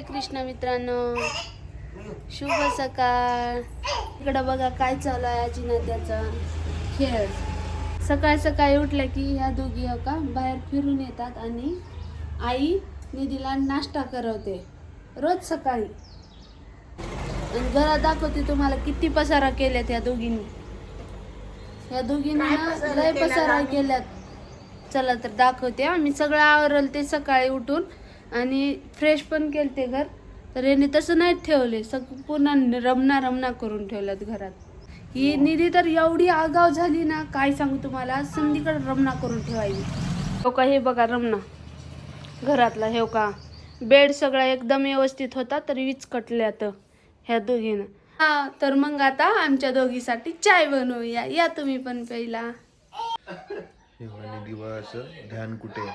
कृष्ण मित्रांनो. शुभ सकाळ. इकडं बघा काय चालू आहे आजी नद्याचा खेळ. सकाळ सकाळी उठल्या की ह्या दोघी हो का बाहेर फिरून येतात आणि आई निधीला नाश्ता करवते. रोज सकाळी. आणि घरात दाखवते तुम्हाला किती पसारा केल्यात या दोघींनी. या दोघींनी लय पसारा केल्यात. चला तर दाखवते आम्ही सगळं आवरल ते सकाळी उठून. आणि फ्रेश पण केलते घर. तर यांनी तसं नाही ठेवले. सग पुन्हा रमना रमना करून ठेवल्यात घरात. ही निधी तर एवढी आगाव झाली ना काय सांगू तुम्हाला? संधीकडे रमना करून ठेवायची. हो का? हे बघा रमना. घरातला हे का? बेड सगळा एकदम व्यवस्थित होता तर वीज कटल्यात ह्या दोघीनं. हा तर मग आता आमच्या दोघीसाठी चाय बनवूया. या तुम्ही पण पहिला हे दिवाळाचं ध्यान कुठे?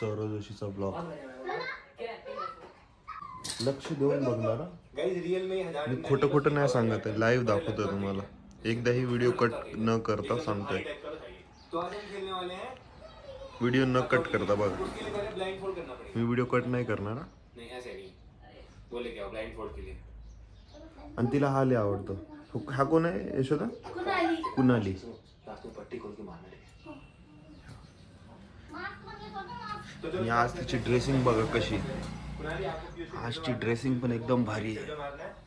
सौरव जोशीचा ब्लॉग. लक्ष देऊन बघणार हं? मी खोटं खोटं नाही सांगत आहे लाईव्ह दाखवतोय तुम्हाला. एकदाही व्हिडिओ कट न करता सांगतोय. व्हिडिओ न कट करता बघा. मी व्हिडिओ कट नाही करणार हं? नहीं ऐसे नहीं बोले क्या ब्लाइंड फोल्ड के लिए आणि तिला हा लय आवडतो. हो- हा कोण आहे यशोदा? कुणाली? पट्टी खोल के मारना है आणि आज तिची ड्रेसिंग बघा कशी. आजची ड्रेसिंग पण एकदम भारी आहे.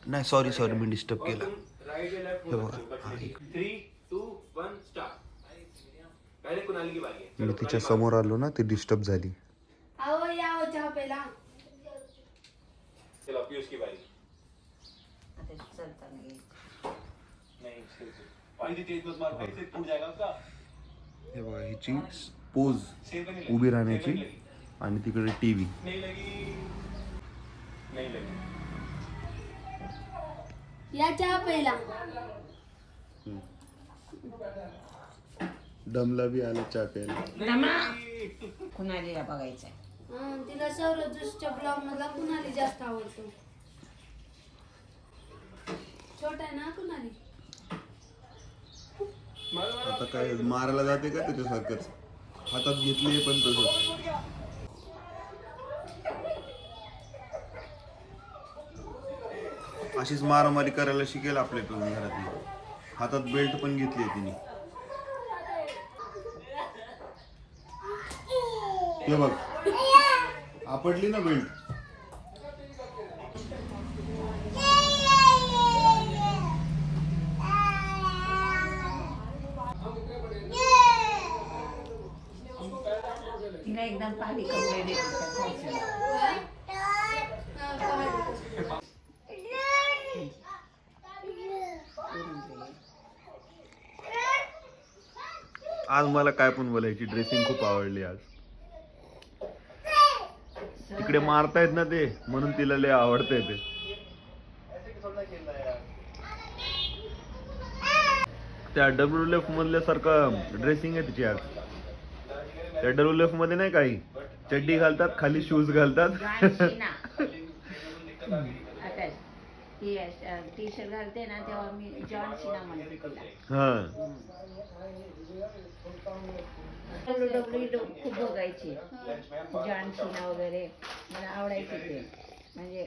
नाही सॉरी सॉरी मी डिस्टर्ब केलं. हे बघा एक. थ्री टू वन स्टार्ट पहले कुनाली की बारी. मी तिच्या समोर आलो ना ती डिस्टर्ब झाली हो बघा हिची पोज उभी राहण्याची आणि तिकडे टी व्ही नहीं लगी. नहीं लगी. या चहा पहिला दमला बी आला चहा प्यायला. कुणाला बघायचंय? हं, तिला सौरभ जोशीच्या ब्लॉग मधला कुणाली जास्त आवडतो? छोटा आहे ना कुणाली? आता काय मारायला जाते का त्याच्यासारखंच? हातात घेतली पण तसंच. अशीच मारामारी करायला शिकेल आपल्याकडून घरात हातात बेल्ट पण घेतली आहे तिने. हे बघ. आपडली ना बेल्ट तिला एकदम पाणी कपडे देते आज मला काय पण बोलायची ड्रेसिंग खूप आवडली आज. तिकडे मारतायत ना ते म्हणून तिला लय आवडतंय ते. त्या डब्ल्यू एफ मधल्या सारखं ड्रेसिंग आहे तिची आज. त्या डब्ल्यू एफमध्ये नाही काही. चड्डी घालतात खाली शूज घालतात. ती टी शर्ट घालते ना तेव्हा मी जॉन म्हणते तिला. हा. डब्ल्यू डब्ल्यू खूप बघायची. जॉन वगैरे. मला आवडायचे ते. म्हणजे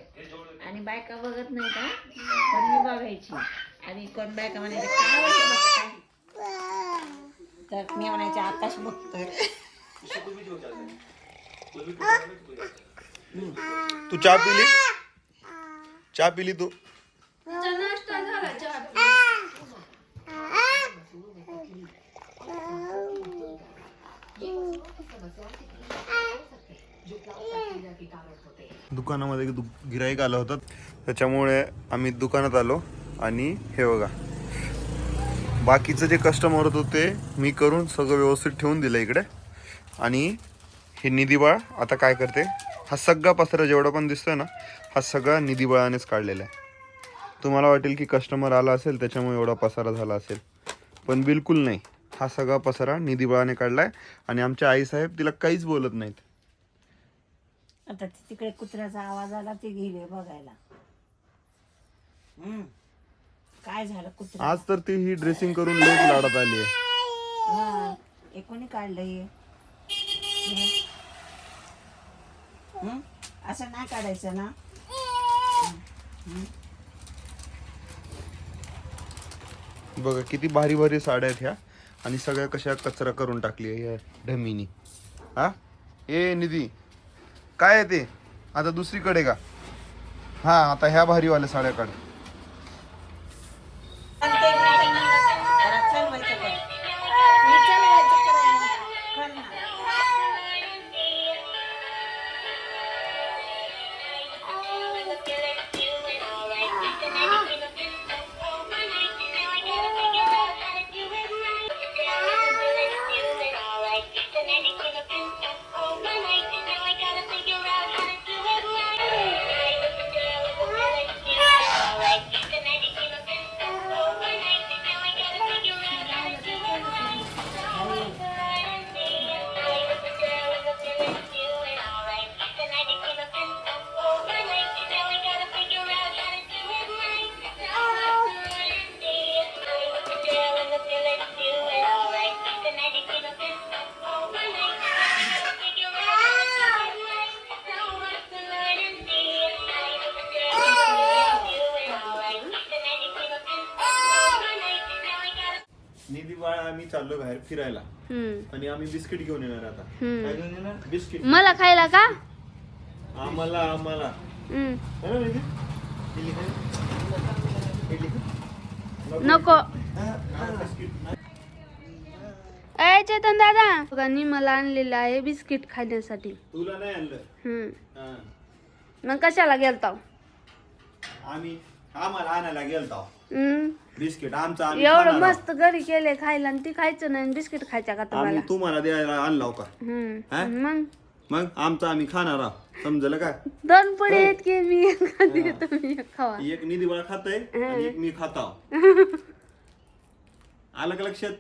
आणि बायका बघत नाही का पण मी बघायची. आणि कोण बायका म्हणायचे काय बघताय?" तर मी म्हणायचे आकाश बघतोय. तू चहा पिली? चहा पिली तू? दुकानामध्ये दु गिराईक आलं होतं. त्याच्यामुळे आम्ही दुकानात आलो आणि हे बघा. बाकीचं जे कस्टमर होतं ते मी करून सगळं व्यवस्थित ठेवून दिलं इकडे. आणि हे निधी बाळ आता काय करते? हा सगळा पसरा जेवढा पण दिसतोय ना हा सगळा निधीबाळानेच काढलेला आहे. तुम्हाला वाटेल की कस्टमर आला असेल त्याच्यामुळे एवढा पसारा झाला असेल. पण बिलकुल नाही. हा सगळा पसारा निधीबाळाने काढलाय आणि आमच्या आईसाहेब तिला काहीच बोलत नाहीत. आता ती तिकडे कुत्र्याचा आवाज आला ते गेले बघायला. हम्म. काय झालं कुत्रा आज तर ती ही ड्रेसिंग करून लेट लाडत आली आहे. हा. हे कोणी काढलं हे? हं? असं नाही काढायचं ना? बघा किती भारी भारी साड्या आहेत ह्या. आणि सगळ्या कशा कचरा करून टाकली आहे या ढमीनी. हा? ए निधी. काय आहे ते? आता दुसरीकडे का? हा आता ह्या भारीवाल्या साड्या काढ. बाळा आम्ही चाललो बाहेर फिरायला. हम्म. आणि आम्ही बिस्किट घेऊन येणार आता. हम्म. काय घेऊन येणार? बिस्किट. मला खायला का? आम्हाला आम्हाला. हम्म. है ना? नको. बिस्किट. चेतन दादा. बघा मला आणलेलं आहे बिस्किट खाण्यासाठी. तुला नाही आणलं? हम्म. हा. मग कशाला गेलता आम्ही आम्हाला आणायला गेलतो बिस्किट आमचं आम्ही एवढं खाणार आहोत. मस्त घरी केले खायला आणि ती खायचं नाही बिस्किट खायच्या का तुम्हाला? आम्ही तुम्हाला द्यायला आणला का हा? हम्म मग? मग आमचं आम्ही खाणार आहोत. समजलं का? दोन पुढे आहेत की मी एक तुम्ही एक खावा. एक निधी बाळा खातय आणि एक मी खाता आलं का लक्षात?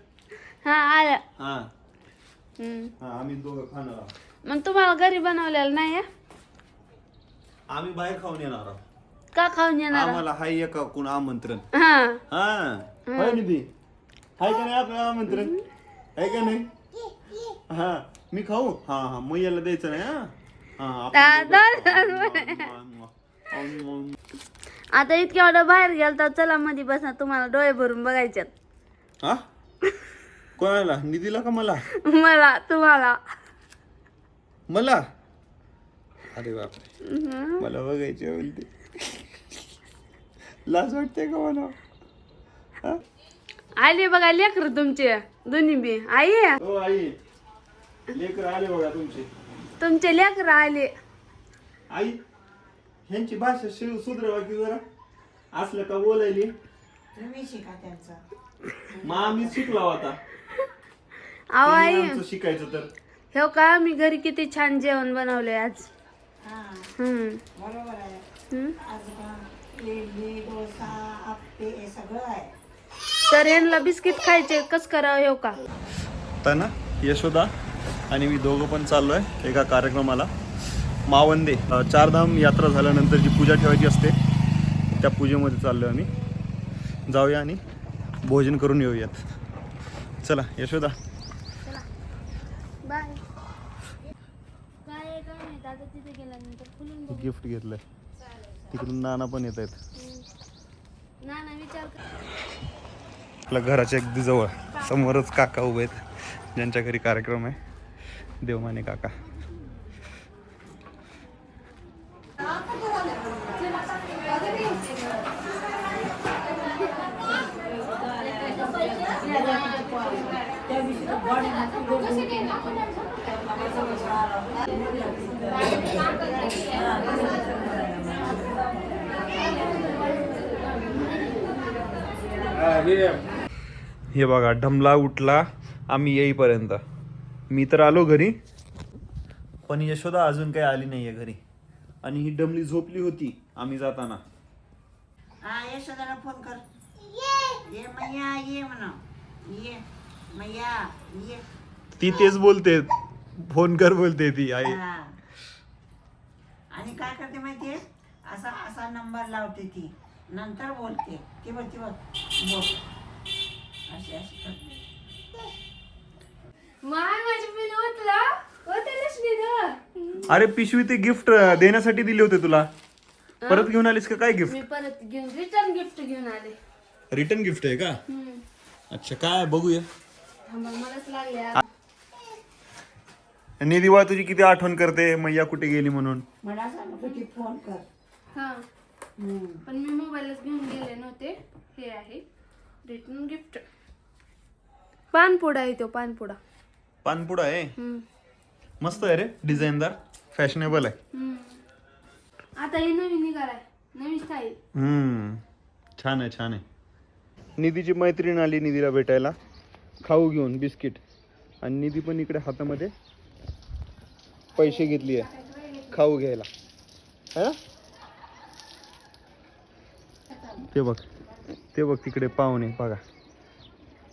हा आलं. हा. हम्म. हा आम्ही दोघं खाणार आहोत. मग तुम्हाला घरी बनवलेलं नाही? आम्ही बाहेर खाऊन येणार आहोत. का खाऊन येणार. आम्हाला हाय एक कोण आमंत्रण. हा. हा. होय निधी. हाय का नाही आपलं आमंत्रण? आहे का नाही? हा. मी खाऊ? हा हा. मग याला द्यायचं नाही हा. हा आपण आता इतक्या वेळा बाहेर गेलता चला मध्ये बसा. तुम्हाला डोळे भरून बघायच्यात हा? कोणाला? निधीला का मला? मला तुम्हाला. मला? अरे बापरे. मला बघायचे बोलते लाज वाटते का मला? हा? आले बघा लेकर तुमचे दोन्ही बी. आई? हो आई. लेकर आले बघा तुमचे. तुमचे लेकर आले. आई ह्यांची भाषा शिव सुधरवा की जरा. असलं का बोलायली? तुम्ही शिका त्यांचं. आम्ही शिकलो आता. अहो आई. आमचं शिकायचं तर. हो का? मी घरी किती छान जेवण बनवले आज. हा. हम्म. बरोबर आहे. हम्म. आज का इडली डोसा आप्पे हे सगळं आहे. तर यांना बिस्किट खायचे कस करावं हो का? आता ना यशोदा आणि मी दोघं पण चाललो आहे एका कार्यक्रमाला. मावंदे चारधाम यात्रा झाल्यानंतर जी पूजा ठेवायची असते त्या पूजेमध्ये चाललो आहे आम्ही. जाऊया आणि भोजन करून येऊयात. चला यशोदा. बाय. काय काय नाही दादा तिथे गेल्यानंतर फुलून गिफ्ट घेतलंय. तिकडून नाना पण येत आहेत. आपल्या घराच्या अगदी जवळ समोरच काका उभे आहेत. ज्यांच्या घरी कार्यक्रम आहे. देवमाने काका. हे बघा ढमला उठला. आम्ही येईपर्यंत. मी तर आलो घरी पण यशोदा अजून काही आली नाहीये घरी. आणि ही डमली झोपली होती आम्ही जाताना. हा यशोदाला फोन कर. ये. मैया ये म्हणा ये मैया ये. ती तेच बोलते. फोन कर बोलते ती आई. आणि काय करते माहितीये? असा असा नंबर लावते ती. नंतर बोलते. ती बघ ती बघ. बोल अशी अशी करते. माय माझी पिन. अरे पिशवी ते गिफ्ट देण्यासाठी दिले होते तुला. परत घेऊन आलीस का? काय गिफ्ट? मी परत घेऊन रिटर्न गिफ्ट घेऊन आले. रिटर्न गिफ्ट आहे का. अच्छा काय बघूया. मलाच लागले. निधी बाळ तुझी किती आठवण करते मैया कुठे गेली म्हणून? मला फोन कर. हा. पण मी मोबाईलच घेऊन गेले नव्हते. हे आहे. रिटर्न गिफ्ट पानपुडा आहे तो पानपुडा. पानपुडा आहे? हम्म. मस्त आहे रे डिझाईनदार फॅशनेबल आहे. हम्म. आता हे नवीन निघालाय नवीन स्टाईल हम्म. छान आहे छान आहे. निधीची मैत्रीण आली निधीला भेटायला. खाऊ घेऊन बिस्किट. आणि निधी पण इकडे हातामध्ये पैसे घेतली आहे. खाऊ घ्यायला. है ना ते बघ. ते बघ तिकडे पाहुणे बघा.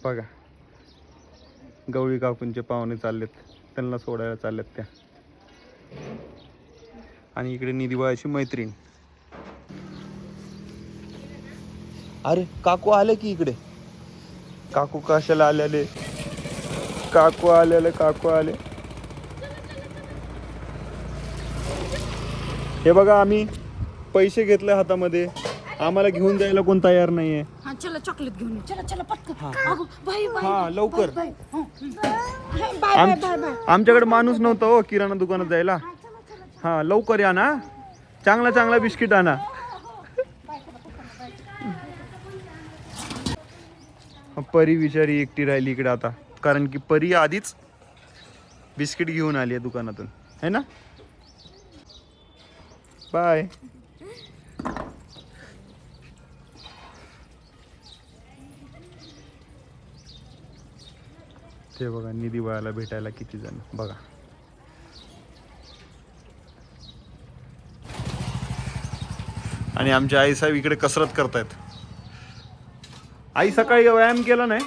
बघा. गवळी काकूंचे पाहुणे चाललेत. त्यांना सोडायला चालल्यात त्या. आणि इकडे निधीबाळाची मैत्रीण. अरे काकू आले की इकडे? काकू कशाला आलेले? काकू आलेले काकू आले. हे बघा आम्ही पैसे घेतले हातामध्ये. आम्हाला घेऊन जायला कोण तयार नाहीये. हा चला चॉकलेट घेऊन ये. चला चला पटकन. अगं, बाय बाय हा लवकर. बाय हं. बाय बाय आम- बाय बाय. आमच्याकडे माणूस नव्हता हो किराणा दुकानात जायला. हा लवकर या ना. चांगला चांगला बिस्किट आणा. परी बिचारी एकटी राहिली इकडे आता. कारण की परी आधीच बिस्किट घेऊन आली आहे दुकानातून. है ना? बाय. ते बघा निधी बाळाला भेटायला किती जण. बघा. आणि आमच्या आई साहेब इकडे कसरत करतायत. आई सकाळी व्यायाम केला नाही?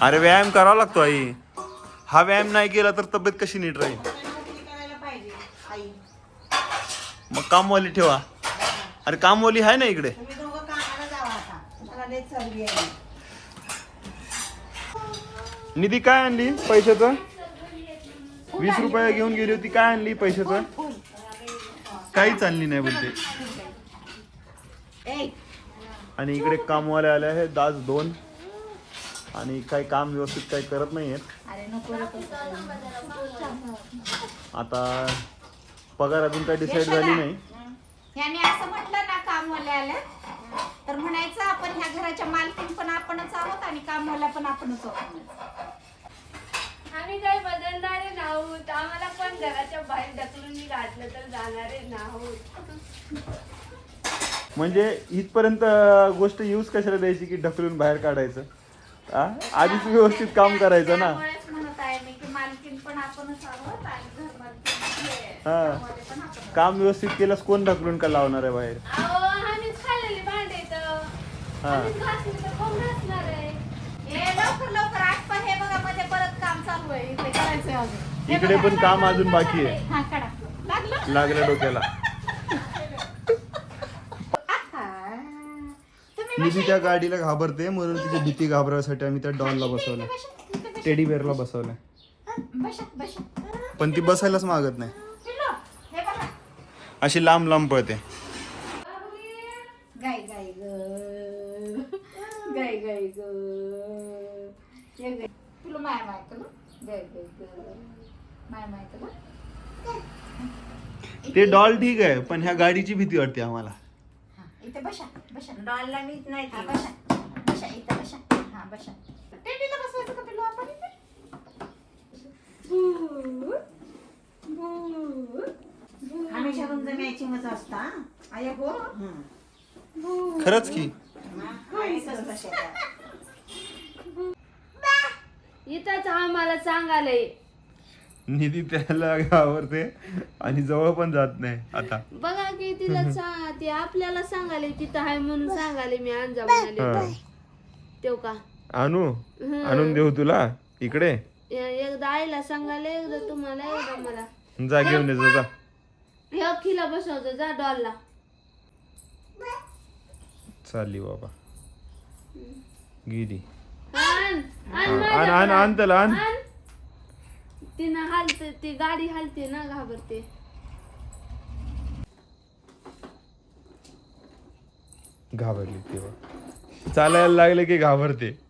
अरे व्यायाम करावा लागतो आई. हा व्यायाम नाही केला तर तब्येत कशी नीट राहील? मग कामवाली ठेवा. अरे कामवाली आहे ना इकडे. तुम्ही दोघं कामाला जावा आता. मला लय चरबी आहे. निधी काय आणली पैशाचं? वीस रुपये घेऊन गेली होती. काय आणली पैशाचं? काहीच आणली नाही बोलते. ए आणि इकडे कामवाले आले आहे दास दोन. आणि काही काम व्यवस्थित काही करत नाही आहेत. अरे नको. आता पगार अजून काही डिसाईड झाली नाही. ह्याने असं म्हटलं ना कामवाले आल्या तर म्हणायचं आपण ह्या घराच्या मालकीन पण आपणच आहोत आणि कामवाल्या पण आपणच आहोत. आम्ही काही बदलणारे नाहोत. आम्हाला पण घराच्या बाहेर ढकलून मी घातलं तर जाणारे नाहोत. म्हणजे इथपर्यंत गोष्ट यूज कशाला द्यायची की ढकलून बाहेर काढायचं? आधीच व्यवस्थित काम करायचं ना. म्हणत आहे मी की मालकीन पण आपणच आहोत आणि हे. काम व्यवस्थित केल्यास कोण ढकलून का लावणार आहे बाहेर? अहो आम्हीच खाल्लेली भांडे तर हा. आम्हीच घासली तर कोण घासणार आहे? हे लवकर लवकर. आठ पण हे बघा मध्ये परत काम चालू आहे. इथे करायचंय अजून. हे इकडे बघा. पण काम अजून बाकी आहे. हा काढा. लागलं? लागलं डोक्याला. हा. तुम्ही निधी त्या गाडीला घाबरते म्हणून तिची भीती घाबरायसाठी आम्ही त्या डॉलला बसवलं टेडी बेअरला बशा पण ती बसायलाच मागत नाही. अशी लांब लांब पळते. गाय गाय ग. गाय गाय ग. ये गाय तुला माय गाय गाय ग. माय ते डॉल ठीक आहे पण ह्या गाडीची भीती वाटते आम्हाला. हा इथे बशा बशा डॉलला मीच नाही हा. बशा बशा इथे बशा हा बशा टेडीला बसवायचं का पिल्लू आपण इथे? हमेशा तुमचं मॅचिंगच असता आया गो खरंच की. इथंच आम्हाला सांगालय. निधी त्याला घाबरते आणि जवळ पण जात नाही आता. बघा की तिला सा- ते आपल्याला सांगाले तिथं आहे म्हणून सांगाले मी अंजा म्हणाले हा. तेव का? आणू? हं. आणून देऊ तुला? इकडे? ए- एकदा आईला सांगाले एकदा तुम्हाला एकदा मला. जा घेऊन ये जा. हे अख्खीला बसवतो जा डॉलला. चालली बाबा. गेली. आण आण आण माझ्या आण आण त्याला आण. आण. तिनं हालते ती गाडी हालते ना घाबरते. घाबरली तेव्हा. चालायला लागले की घाबरते.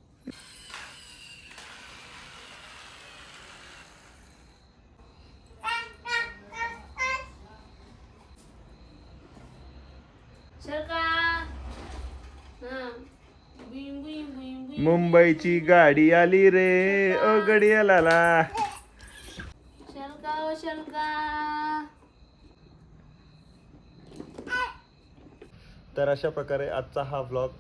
मुंबईची गाडी आली रे. ओ गडियाला शलका ओ शलका तर अशा प्रकारे आजचा हा व्लॉग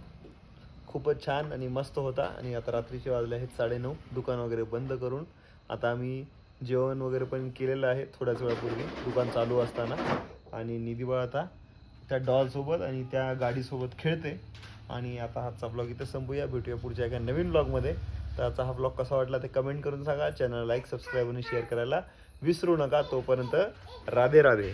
खूपच छान आणि मस्त होता. आणि आता रात्रीचे वाजले आहेत साडेनऊ. दुकान वगैरे बंद करून आता आम्ही जेवण वगैरे पण केलेलं आहे थोड्याच वेळापूर्वी. दुकान चालू असताना. आणि निधीबाळ आता त्या डॉलसोबत आणि त्या गाडीसोबत खेळते. आणि आता हाचा ब्लॉग इथं संपूया. भेटूया पुढच्या एका नवीन ब्लॉगमध्ये तर आजचा हा ब्लॉग कसा वाटला ते कमेंट करून सांगा. चॅनल लाईक सबस्क्राईब आणि शेअर करायला विसरू नका. तोपर्यंत राधे राधे.